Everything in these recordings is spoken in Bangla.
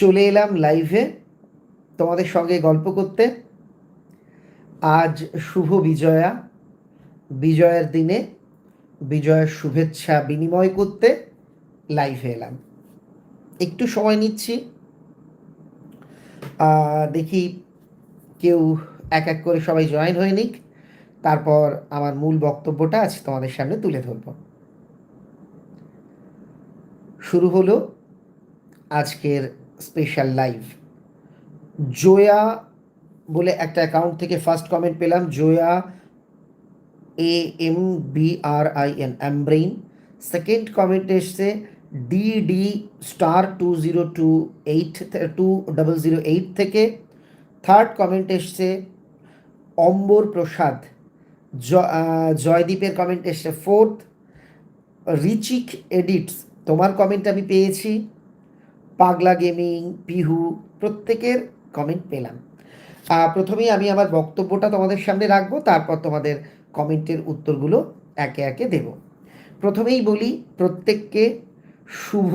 চলে এলাম লাইভে তোমাদের সঙ্গে গল্প করতে। আজ শুভ বিজয়া। বিজয়ের দিনে বিজয়ের শুভেচ্ছা বিনিময় করতে লাইভে এলাম। একটু সময় নিচ্ছি। দেখি কেউ এক এক করে সবাই জয়েন হয়ে নিক। তারপর আমার মূল বক্তব্যটা আজ তোমাদের সামনে তুলে ধরব। শুরু হলো আজকের স্পেশাল লাইভ জোয়া বলে একটা অ্যাকাউন্ট থেকে ফার্স্ট কমেন্ট পেলাম Zoya A M B R I N অ্যামব্রেইন second comment এসছে D D star two zero two eight two double zero eight থেকে। থার্ড কমেন্ট এসছে অম্বর প্রসাদ জয়দীপের কমেন্ট এসছে। ফোর্থ রিচিক এডিটস তোমার কমেন্ট আমি পেয়েছি। পাগলা গেমিং, পিহু, প্রত্যেকের কমেন্ট পেলাম। প্রথমেই আমি আমার বক্তব্যটা তোমাদের সামনে রাখব, তারপর তোমাদের কমেন্টের উত্তরগুলো একে একে দেব। প্রথমেই বলি, প্রত্যেককে শুভ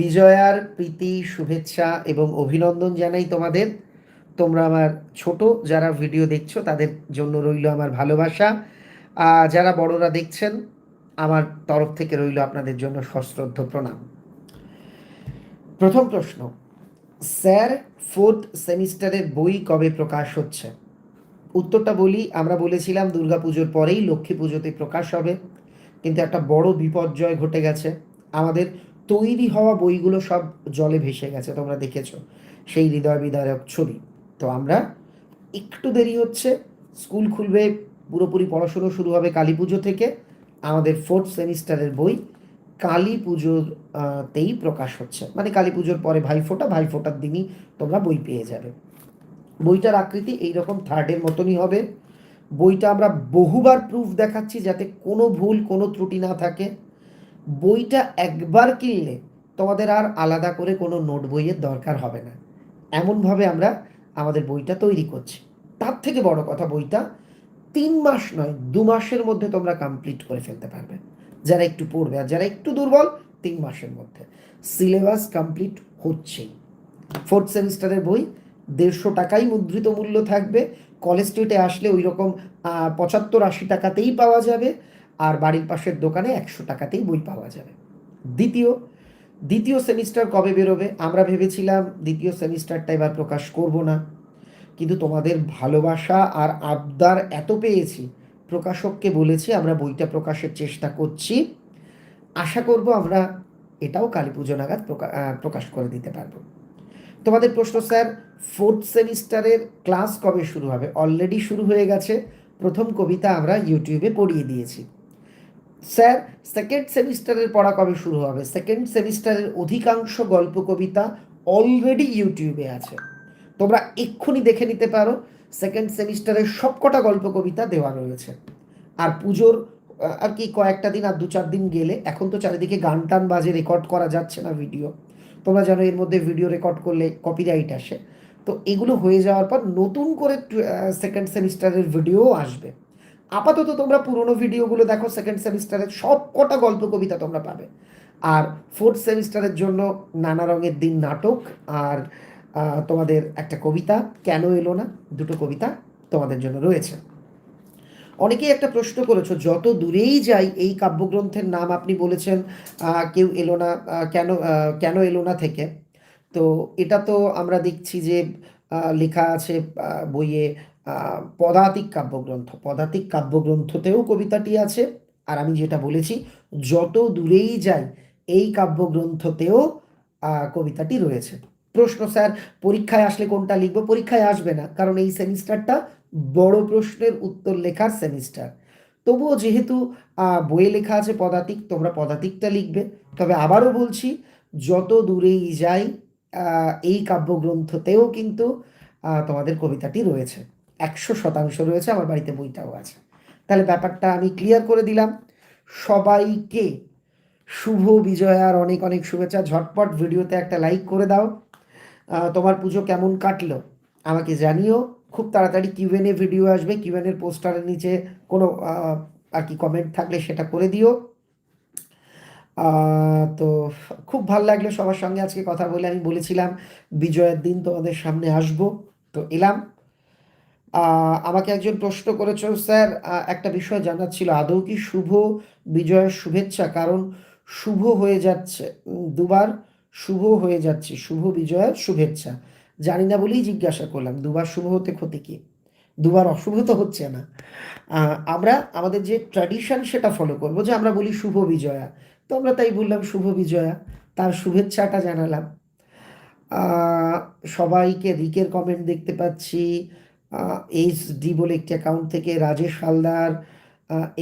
বিজয়ার প্রীতি, শুভেচ্ছা এবং অভিনন্দন জানাই তোমাদের। তোমরা আমার ছোট যারা ভিডিও দেখছ, তাদের জন্য রইল আমার ভালোবাসা। যারা বড়রা দেখছেন, আমার তরফ থেকে রইল আপনাদের জন্য সশ্রদ্ধ প্রণাম। প্রথম প্রশ্ন, স্যার ফোর্থ সেমিস্টারের বই কবে প্রকাশ হচ্ছে? উত্তরটা বলি, আমরা বলেছিলাম দুর্গাপুজোর পরেই লক্ষ্মী পুজোতে প্রকাশ হবে, কিন্তু একটা বড় বিপর্যয় ঘটে গেছে। আমাদের তৈরি হওয়া বইগুলো সব জলে ভেসে গেছে, তোমরা দেখেছ সেই হৃদয় বিদারক ছবি। তো আমরা, একটু দেরি হচ্ছে, স্কুল খুলবে, পুরোপুরি পড়াশুনো শুরু হবে কালী পুজো থেকে, আমাদের ফোর্থ সেমিস্টারের বই কালী পুজোর তেই প্রকাশ হচ্ছে। মানে কালী পুজোর পরে ভাইফোঁটা ভাইফোঁটার দিনই তোমরা বই পেয়ে যাবে। বইটার আকৃতি এইরকম থার্ডের মতনই হবে। বইটা আমরা বহুবার প্রুফ দেখাচ্ছি যাতে কোনো ভুল, কোনো ত্রুটি না থাকে। বইটা একবার কিনলে তোমাদের আর আলাদা করে কোনো নোট বইয়ের দরকার হবে না। এমনভাবে আমরা আমাদের বইটা তৈরি করছি। তার থেকে বড় কথা বইটা তিন মাস নয়, দু মাসের মধ্যে তোমরা কমপ্লিট করে ফেলতে পারবে। যারা একটু পড়বে আর যারা একটু দুর্বল, তিন মাসের মধ্যে। সিলেবাস কমপ্লিট হচ্ছেই। ফোর্থ সেমিস্টারের বই, দেড়শো টাকাই মুদ্রিত মূল্য থাকবে। কলেজ স্ট্রিটে আসলে ওই রকম পঁচাত্তর আশি টাকাতেই পাওয়া যাবে আর বাড়ির পাশের দোকানে একশো টাকাতেই বই পাওয়া যাবে। দ্বিতীয় দ্বিতীয় সেমিস্টার কবে বেরোবে? আমরা ভেবেছিলাম দ্বিতীয় সেমিস্টারটা এবার প্রকাশ করব না। কিন্তু তোমাদের ভালোবাসা আর আবদার এত পেয়েছি প্রকাশককে বলেছি, আমরা বইটা প্রকাশের চেষ্টা করছি। আশা করব আমরা এটাও কালী পুজো নাগাদ প্রকাশ করে দিতে পারব। তোমাদের প্রশ্ন, স্যার ফোর্থ সেমিস্টারের ক্লাস কবে শুরু হবে? অলরেডি শুরু হয়ে গেছে। প্রথম কবিতা আমরা ইউটিউবে পড়িয়ে দিয়েছি। স্যার সেকেন্ড সেমিস্টারের পড়া কবে শুরু হবে? সেকেন্ড সেমিস্টারের অধিকাংশ গল্প কবিতা অলরেডি ইউটিউবে আছে। তোমরা এক্ষুনি দেখে নিতে পারো। সেকেন্ড সেমিস্টারের সবকটা গল্প কবিতা দেওয়া রয়েছে। আর পুজোর আর কি, কয়েকটা দিন আর দু চার দিন গেলে এখন তো চারিদিকে গান টান বাজে রেকর্ড করা যাচ্ছে না ভিডিও তোমরা জানো এর মধ্যে ভিডিও রেকর্ড করলে কপিরাইট আসে। তো এগুলো হয়ে যাওয়ার পর নতুন করে সেকেন্ড সেমিস্টারের ভিডিও আসবে। আপাতত তোমরা পুরোনো ভিডিওগুলো দেখো সেকেন্ড সেমিস্টারের সব কটা গল্প কবিতা তোমরা পাবে। আর ফোর্থ সেমিস্টারের জন্য নানা রঙের দিন নাটক, আর তোমাদের একটা কবিতা, কেন এলো না? দুটো কবিতা তোমাদের জন্য রয়েছে। অনেকেই একটা প্রশ্ন করেছ, যত দূরেই যাই, এই কাব্যগ্রন্থের নাম আপনি বলেছেন কেউ এলো না কেন কেন এলো না থেকে? তো এটা তো আমরা দেখছি যে লেখা আছে বইয়ে পদাতিক কাব্যগ্রন্থ। পদাতিক কাব্যগ্রন্থতেও কবিতাটি আছে, আর আমি যেটা বলেছি, যত দূরেই যাই, এই কাব্যগ্রন্থতেও কবিতাটি রয়েছে। প্রশ্ন, স্যার, পরীক্ষায় আসলে কোনটা লিখব? পরীক্ষায় আসবে না, কারণ এই সেমিস্টারটা বড় প্রশ্নের উত্তর লেখার সেমিস্টার। তবুও যেহেতু বইয়ে লেখা আছে পদাতিক, তোমরা পদাতিকটা লিখবে। তবে আবারও বলছি, যত দূরেই যাই এই কাব্যগ্রন্থতেও কিন্তু তোমাদের কবিতাটি রয়েছে। একশো শতাংশ রয়েছে, আমার বাড়িতে বইটাও আছে। তাহলে ব্যাপারটা আমি ক্লিয়ার করে দিলাম। সবাইকে শুভ বিজয়ার অনেক অনেক শুভেচ্ছা। ঝটপট ভিডিওতে একটা লাইক করে দাও। তোমার পুজো কেমন কাটলো? আমাকে জানিও। খুব তাড়াতাড়ি কিউএনএ ভিডিও আসবে, কিউএনএর পোস্টারের নিচে কোনো আর কি কমেন্ট থাকলে সেটা করে দিও। তো খুব ভালো লাগল সবার সঙ্গে আজকে কথা বলে। আমি বলেছিলাম বিজয়ের দিন তোমাদের সামনে আসব, তো এলাম। আমাকে একজন প্রশ্ন করেছ, স্যার। একটা বিষয় জানার ছিল, আদৌ কি শুভ বিজয়ের শুভেচ্ছা? কারণ শুভ হয়ে যাচ্ছে দুবার। শুভ হয়ে যাচ্ছে, শুভ বিজয়ের শুভেচ্ছা। জানি না বলেই জিজ্ঞাসা করলাম, দুবার শুভ হতে ক্ষতি কি? দুবার অশুভ তো হচ্ছে না। আমরা আমাদের যে ট্র্যাডিশন সেটা ফলো করব, যে আমরা বলি শুভ বিজয়া। তো আমরা তাই বললাম শুভ বিজয়া, তার শুভেচ্ছাটা জানালাম। সবাইকে রিকের কমেন্ট দেখতে পাচ্ছি। এইচ ডি বলে একটি অ্যাকাউন্ট থেকে Rajesh Haldar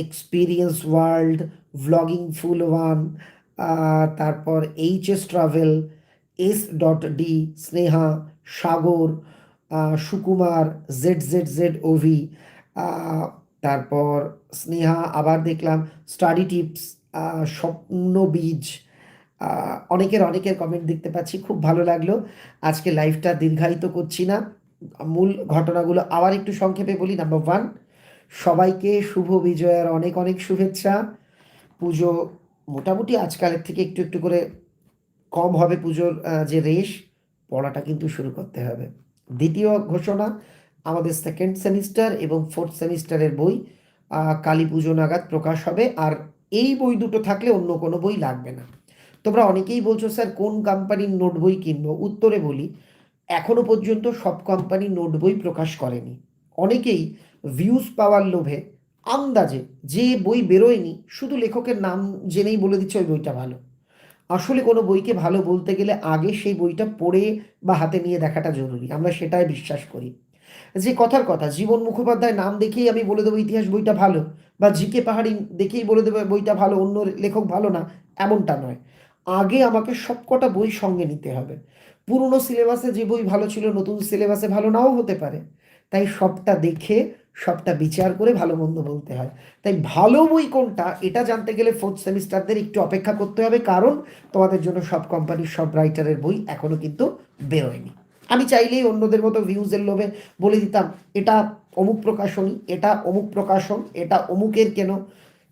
experience world vlogging full one তারপর H S travel S dot D Sneha Sagar Sukumar Z Z Z OV তারপর স্নেহা আবার দেখলাম স্টাডি টিপস স্বপ্ন বীজ অনেকের অনেকের কমেন্ট দেখতে পাচ্ছি, খুব ভালো লাগল। আজকে লাইভটা দীর্ঘায়িত করছি না। মূল ঘটনাগুলো আবার একটু সংক্ষেপে বলি। নাম্বার ওয়ান সবাইকে শুভ বিজয়ের অনেক অনেক শুভেচ্ছা। পুজো মোটামুটি আজকালের থেকে একটু একটু করে কম হবে পুজোর যে রেশ, পড়াটা কিন্তু শুরু করতে হবে। দ্বিতীয় ঘোষণা, আমাদের সেকেন্ড সেমিস্টার এবং ফোর্থ সেমিস্টারের বই কালী পুজো নাগাদ প্রকাশ হবে। আর এই বই দুটো থাকলে অন্য কোনো বই লাগবে না। তোমরা অনেকেই বলছো, স্যার, কোন কোম্পানির নোট বই কিনবো? উত্তরে বলি, এখনও পর্যন্ত সব কোম্পানি নোট বই প্রকাশ করেনি। অনেকেই ভিউজ পাওয়ার লোভে আন্দাজে যে বই বেরোয়নি, শুধু লেখকের নাম জেনেই বলে দিচ্ছে ওই বইটা ভালো। আসলে কোনো বইকে ভালো বলতে গেলে আগে সেই বইটা পড়ে বা হাতে নিয়ে দেখাটা জরুরি, আমরা সেটাই বিশ্বাস করি। যে কথার কথা, জীবন মুখোপাধ্যায় নাম দেখেই আমি বলে দেবো ইতিহাস বইটা ভালো, বা জিকে পাহাড়ি দেখেই বলে দেবো বইটা ভালো, অন্য লেখক ভালো না, এমনটা নয়। আগে আমাকে সবকটা বই সঙ্গে নিতে হবে। পুরনো সিলেবাসে যে বই ভালো ছিল, নতুন সিলেবাসে ভালো নাও হতে পারে। তাই সবটা দেখে সবটা বিচার করে ভালো মন্দ বলতে হয়। তাই ভালো বই কোনটা, এটা জানতে গেলে ফোর্থ সেমিস্টারদের একটু অপেক্ষা করতে হবে, কারণ তোমাদের জন্য সব কোম্পানির সব রাইটারের বই এখনও কিন্তু বেরোয়নি। আমি চাইলেই অন্যদের মতো ভিউজের লোভে বলে দিতাম, এটা অমুক প্রকাশনী, এটা অমুক প্রকাশন এটা অমুকের কেন?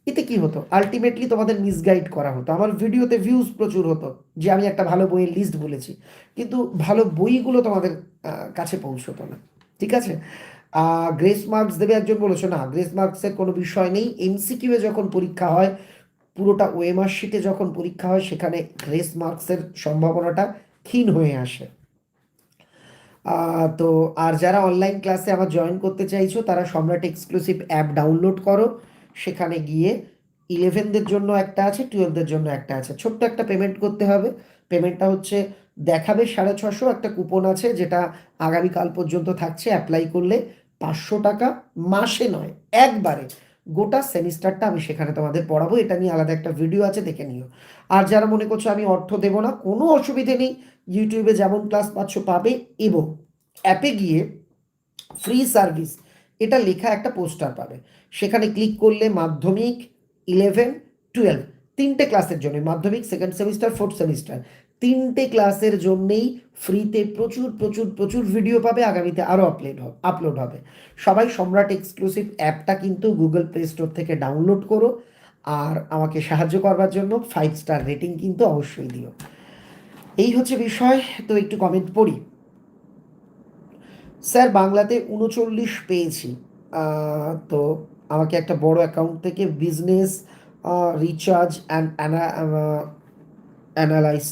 এতে কি হতো? আলটিমেটলি তোমাদের মিসগাইড করা হতো। আমার ভিডিওতে ভিউজ প্রচুর হতো, যে আমি একটা ভালো বইয়ের লিস্ট বলেছি। কিন্তু ভালো বইগুলো তোমাদের কাছে পৌঁছতো না। ঠিক আছে? গ্রেস মার্কস দেবে একজন বলেছ, না গ্রেস মার্কসের কোনো বিষয় নেই। এমসিকিউ এ যখন পরীক্ষা হয়, পুরোটা ওএমআর শিটে যখন পরীক্ষা হয়, সেখানে গ্রেস মার্কসের সম্ভাবনাটা ক্ষীণ হয়ে আসে। তো আর যারা অনলাইন ক্লাসে আবার জয়েন করতে চাইছো, তারা সম্রাট এক্সক্লুসিভ অ্যাপ ডাউনলোড করো। সেখানে গিয়ে ইলেভেনদের জন্য একটা আছে টুয়েলভদের জন্য একটা আছে। ছোট্ট একটা পেমেন্ট করতে হবে। পেমেন্টটা হচ্ছে, দেখাবে সাড়ে ছশো একটা কুপন আছে, যেটা আগামীকাল পর্যন্ত থাকছে অ্যাপ্লাই করলে। পাঁচশো টাকা মাসে নয়, একবারে। গোটা সেমিস্টারটা আমি সেখানে তোমাদের পড়াবো, এটা নিয়ে আলাদা একটা ভিডিও আছে, দেখে নিও। আর যারা মনে করছ আমি অর্থ দেবো না, কোনো অসুবিধে নেই, ইউটিউবে যেমন ক্লাস পাচ্ছ পাবে, এবং অ্যাপে গিয়ে ফ্রি সার্ভিস, এটা লেখা একটা পোস্টার পাবে। সেখানে ক্লিক করলে মাধ্যমিক, ইলেভেন, টুয়েলভ, তিনটে ক্লাসের জন্য, মাধ্যমিক, সেকেন্ড সেমিস্টার, ফোর্থ সেমিস্টার। তিনটে ক্লাসের জন্যেই ফ্রিতে প্রচুর প্রচুর প্রচুর ভিডিও পাবে, আগামীতে আরও আপলোড হবে আপলোড হবে। সবাই সম্রাট এক্সক্লুসিভ অ্যাপটা কিন্তু গুগল প্লে স্টোর থেকে ডাউনলোড করো আর আমাকে সাহায্য করবার জন্য ফাইভ স্টার রেটিং কিন্তু অবশ্যই দিও। এই হচ্ছে বিষয়, তো একটু কমেন্ট পড়ি। স্যার, বাংলাতে উনচল্লিশ পেয়েছি। তো আমাকে একটা বড় অ্যাকাউন্ট থেকে business recharge and analyse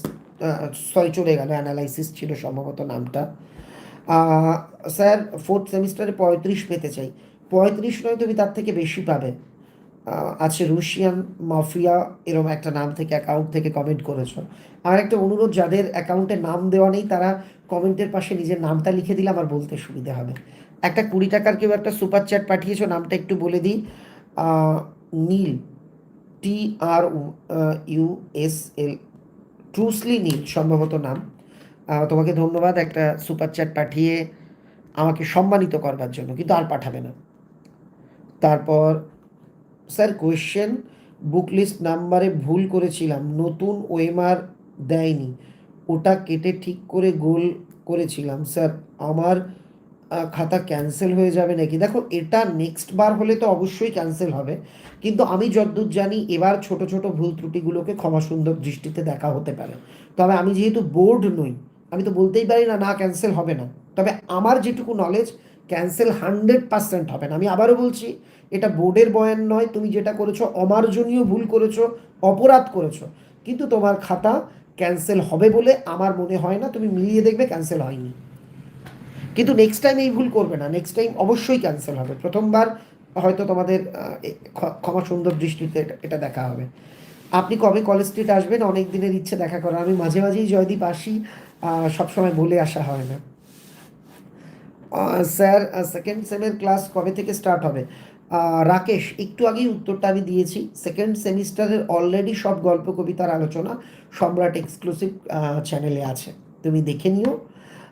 sorry, চলে গেল অ্যানালাইসিস ছিল সম্ভবত নামটা। স্যার ফোর্থ সেমিস্টারে পঁয়ত্রিশ পেতে চাই। পঁয়ত্রিশ নয় তুমি তার থেকে বেশি পাবে। আছে রুশিয়ান মাফিয়া এরকম একটা নাম থেকে অ্যাকাউন্ট থেকে কমেন্ট করেছ। আমার একটা অনুরোধ, যাদের অ্যাকাউন্টে নাম দেওয়া নেই, তারা কমেন্টের পাশে নিজের নামটা লিখে দিলে আমার বলতে সুবিধা হবে। একটা কুড়ি টাকার কেউ একটা সুপার চ্যাট পাঠিয়েছো, নামটা একটু বলে দিই। নীল টি আর ইউ এস এল ট্রুসলি নীল সম্ভবত নাম। তোমাকে ধন্যবাদ, একটা সুপার চ্যাট পাঠিয়ে আমাকে সম্মানিত করবার জন্য, কিন্তু আর পাঠাবে না। তারপর স্যার কোয়েশ্চেন বুক লিস্ট নাম্বারে ভুল করেছিলাম, নতুন ওএমআর দেয়নি, ওটা কেটে ঠিক করে গোল করেছিলাম। স্যার আমার খাতা ক্যান্সেল হয়ে যাবে নাকি? দেখো, এটা নেক্সট বার হলে তো অবশ্যই ক্যান্সেল হবে। কিন্তু আমি যতদূর জানি, এবার ছোট ছোট ভুল ত্রুটিগুলোকে ক্ষমা সুন্দর দৃষ্টিতে দেখা হতে পারে। তবে আমি যেহেতু বোর্ড নই, আমি তো বলতেই পারি না না ক্যান্সেল হবে না। তবে আমার যেটুকু নলেজ ক্যান্সেল হান্ড্রেড পার্সেন্ট হবে না। আমি আবারও বলছি, এটা বোর্ডের বয়ান নয়। তুমি যেটা করেছ, অমার্জনীয় ভুল করেছ, অপরাধ করেছ। কিন্তু তোমার খাতা ক্যান্সেল হবে বলে আমার মনে হয় না, তুমি মিলিয়ে দেখবে ক্যান্সেল হয়নি। কিন্তু নেক্সট টাইম এই ভুল করবে না। নেক্সট টাইম অবশ্যই ক্যান্সেল হবে। প্রথমবার হয়তো তোমাদের ক্ষমা সুন্দর দৃষ্টিতে এটা- দেখা হবে। আপনি কবে কলেজ স্ট্রিট আসবেন? অনেক দিনের ইচ্ছে দেখা করার। আমি মাঝে মাঝেই জয়দীপ আসি। সবসময় বলে আসা হয় না। স্যার সেকেন্ড সেমের ক্লাস কবে থেকে স্টার্ট হবে? রাকেশ, একটু আগেই উত্তরটা আমি দিয়েছি। সেকেন্ড সেমিস্টারের অলরেডি সব গল্প, কবিতার আলোচনা সম্রাট এক্সক্লুসিভ চ্যানেলে আছে। তুমি দেখে নিও।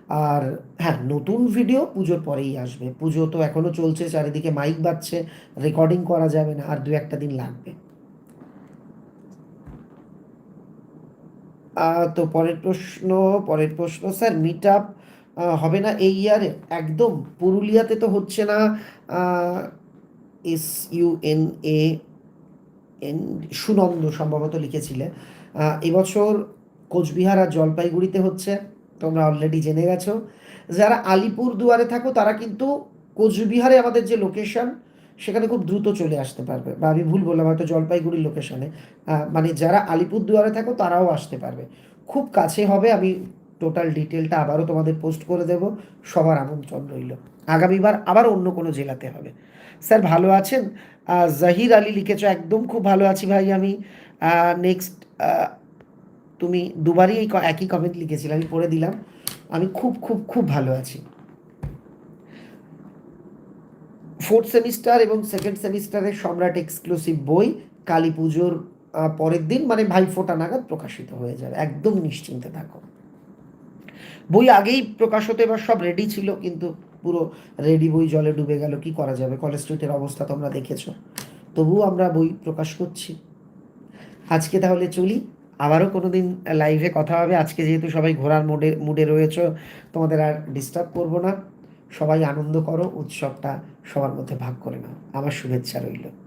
আর হ্যাঁ নতুন ভিডিও পুজোর পরেই আসবে। পুজো তো এখনও চলছে, চারিদিকে মাইক বাজছে রেকর্ডিং করা যাবে না, আর দু একটা দিন লাগবে। তো পরের প্রশ্ন পরের প্রশ্ন, স্যার মিট আপ হবে না এই ইয়ারে একদম, পুরুলিয়াতে তো হচ্ছে না S U N A N Sunanda সম্ভবত লিখেছিলে। এবছর কোচবিহার আর জলপাইগুড়িতে হচ্ছে। তোমরা অলরেডি জেনে গেছো। যারা আলিপুর দুয়ারে থাকো, তারা কিন্তু কোচবিহারে আমাদের যে লোকেশন সেখানে খুব দ্রুত চলে আসতে পারবে। বা আমি ভুল বললাম, হয়তো জলপাইগুড়ির লোকেশনে মানে যারা আলিপুর দুয়ারে থাকো, তারাও আসতে পারবে। খুব কাছে হবে, আমি টোটাল ডিটেলটা আবারও তোমাদের পোস্ট করে দেব। সবার আমন্ত্রণ রইল। আগামীবার আবার অন্য কোনো জেলাতে হবে। স্যার, ভালো আছেন? জাহির আলী লিখেছ, একদম খুব ভালো আছি ভাই আমি। নেক্সট তুমি দুবারই এই একই কমেন্ট লিখেছিলে, আমি পড়ে দিলাম। আমি খুব খুব খুব ভালো আছি। ফোর্থ সেমিস্টার এবং সেকেন্ড সেমিস্টারের সম্রাট এক্সক্লুসিভ বই, কালী পুজোর পরের দিন মানে ভাইফোঁটা নাগাদ প্রকাশিত হয়ে যাবে। একদম নিশ্চিন্তে থাকো। বই আগেই প্রকাশ হতে, এবার সব রেডি ছিল, কিন্তু পুরো রেডি বই জলে ডুবে গেল। কি করা যাবে? কলেজ স্ট্রিটের অবস্থা তোমরা দেখেছ। তবুও আমরা বই প্রকাশ করছি। আজকে তাহলে চলি। আবারও কোনো দিন লাইভে কথা হবে। আজকে যেহেতু সবাই ঘোরার মোডে মুডে রয়েছে, তোমাদের আর ডিস্টার্ব করব না। সবাই আনন্দ করো, উৎসবটা সবার মধ্যে ভাগ করে নাও। আমার শুভেচ্ছা রইল।